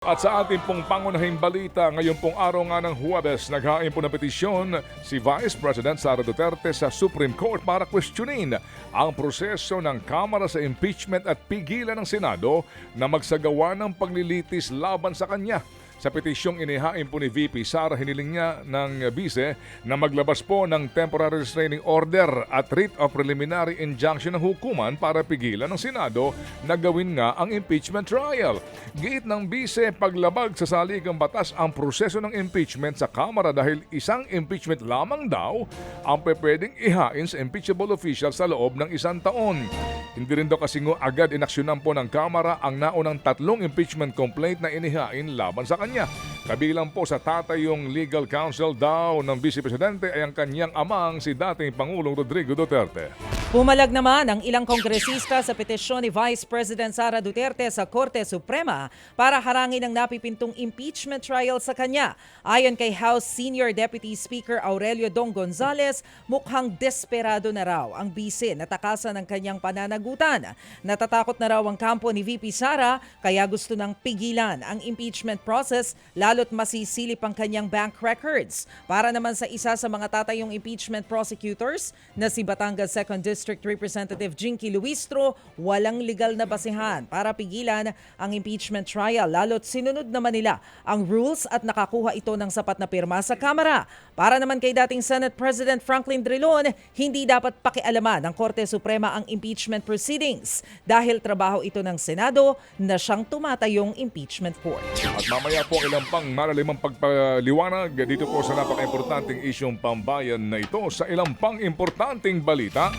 At sa ating pong pangunahing balita, ngayon pong araw nga ng Huwebes, naghain po ng petisyon si Vice President Sara Duterte sa Supreme Court para questionin ang proseso ng Kamara sa impeachment at pigilan ng Senado na magsagawa ng paglilitis laban sa kanya. Sa petisyong inihain po ni VP Sara, hiniling niya ng bise na maglabas po ng temporary restraining order at writ of preliminary injunction ng hukuman para pigilan ng Senado na gawin nga ang impeachment trial. Giit ng bise, paglabag sa saligang batas ang proseso ng impeachment sa Kamara dahil isang impeachment lamang daw ang pwedeng ihain sa impeachable official sa loob ng isang taon. Hindi rin daw kasi ngo agad inaksyonan po ng Kamara ang naunang tatlong impeachment complaint na inihain laban sa kanya. Kabilang po sa tatay yung legal counsel daw ng Vice Presidente ay ang kanyang amang si dating Pangulong Rodrigo Duterte. Pumalag naman ang ilang kongresista sa petisyon ni Vice President Sara Duterte sa Korte Suprema para harangin ang napipintong impeachment trial sa kanya. Ayon kay House Senior Deputy Speaker Aurelio Dong Gonzales, mukhang desperado na raw ang bise na takasan ng kanyang pananagutan. Natatakot na raw ang kampo ni VP Sara kaya gusto nang pigilan ang impeachment process lalo't masisilip ang kanyang bank records. Para naman sa isa sa mga tatayong impeachment prosecutors na si Batangas 2nd District Representative Jinky Luistro, walang legal na basihan para pigilan ang impeachment trial lalo't sinunod naman nila ang rules at nakakuha ito ng sapat na pirma sa Kamara. Para naman kay dating Senate President Franklin Drilon, hindi dapat pakialaman ng Korte Suprema ang impeachment proceedings dahil trabaho ito ng Senado na siyang tumatayong impeachment court. At mamaya po ilang pang malalimang pagpaliwanag dito po sa napaka-importanting isyong pambayan na ito sa ilang pang importanting balita.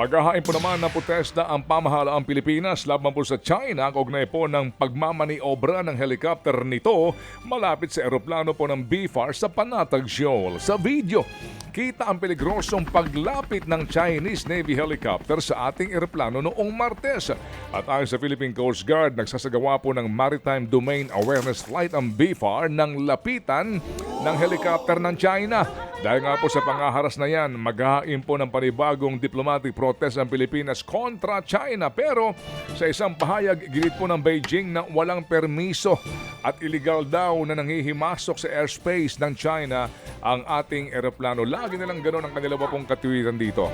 Maghahain po naman ng protesta ang pamahalaang Pilipinas laban po sa China kaugnay po ng pagmamaniobra ng helicopter nito malapit sa eroplano po ng BFAR sa Panatag Shoal. Sa video, kita ang peligrosong paglapit ng Chinese Navy helicopter sa ating eroplano noong Martes. At ayon sa Philippine Coast Guard, nagsasagawa po ng Maritime Domain Awareness Flight ang BFAR ng lapitan ng helicopter ng China. Dahil nga po sa pangaharas na yan, maghahain po ng panibagong diplomatic protest ang Pilipinas kontra China. Pero sa isang pahayag, gilit po ng Beijing na walang permiso at illegal daw na nangihimasok sa airspace ng China ang ating eroplano. Lagi nilang ganun ang kanila pong katiwiran dito.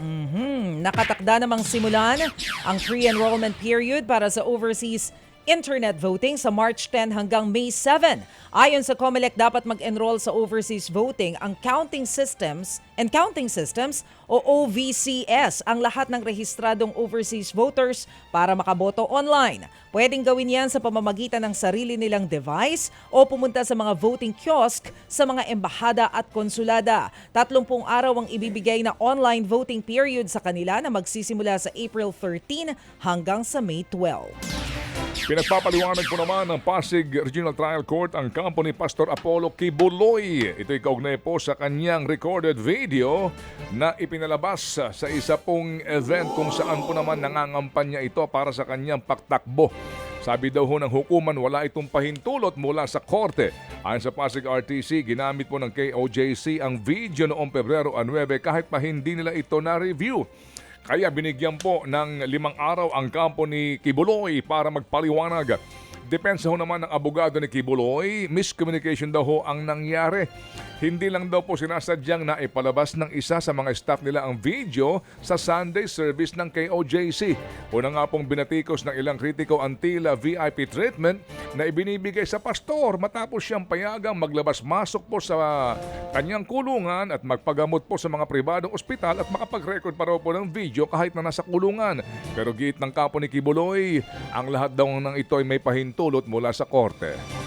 Mhm. Nakatakda namang simulan ang pre-enrollment period para sa overseas internet voting sa March 10 hanggang May 7. Ayon sa COMELEC, dapat mag-enroll sa overseas voting ang counting systems and counting systems o OVCS ang lahat ng rehistradong overseas voters para makaboto online. Pwedeng gawin yan sa pamamagitan ng sarili nilang device o pumunta sa mga voting kiosk sa mga embahada at konsulada. Tatlumpung araw ang ibibigay na online voting period sa kanila na magsisimula sa April 13 hanggang sa May 12. Pinagpapaliwanag po naman ng Pasig Regional Trial Court ang kampo ni Pastor Apollo Kibuloy. Ito'y kaugnay po sa kanyang recorded video na ipinalabas sa isa pong event kung saan po naman nangangampanya ito para sa kanyang paktakbo. Sabi daw ho ng hukuman wala itong pahintulot mula sa korte. Ayon sa Pasig RTC, ginamit po ng KOJC ang video noong Pebrero 9 kahit pa hindi nila ito na-review. Kaya binigyan po ng limang araw ang kampo ni Kibuloy para magpaliwanag. Depensa ho naman ng abogado ni Kibuloy, miscommunication daw ho ang nangyari. Hindi lang daw po sinasadyang na ipalabas ng isa sa mga staff nila ang video sa Sunday service ng KOJC. Una nga pong binatikos ng ilang kritiko ang tila VIP treatment na ibinibigay sa pastor matapos siyang payagang maglabas-masok po sa kanyang kulungan at magpagamot po sa mga pribadong ospital at makapag-record pa raw po ng video kahit na nasa kulungan. Pero giit ng kapo ni Kibuloy, ang lahat daw ng ito ay may pahintulot mula sa korte.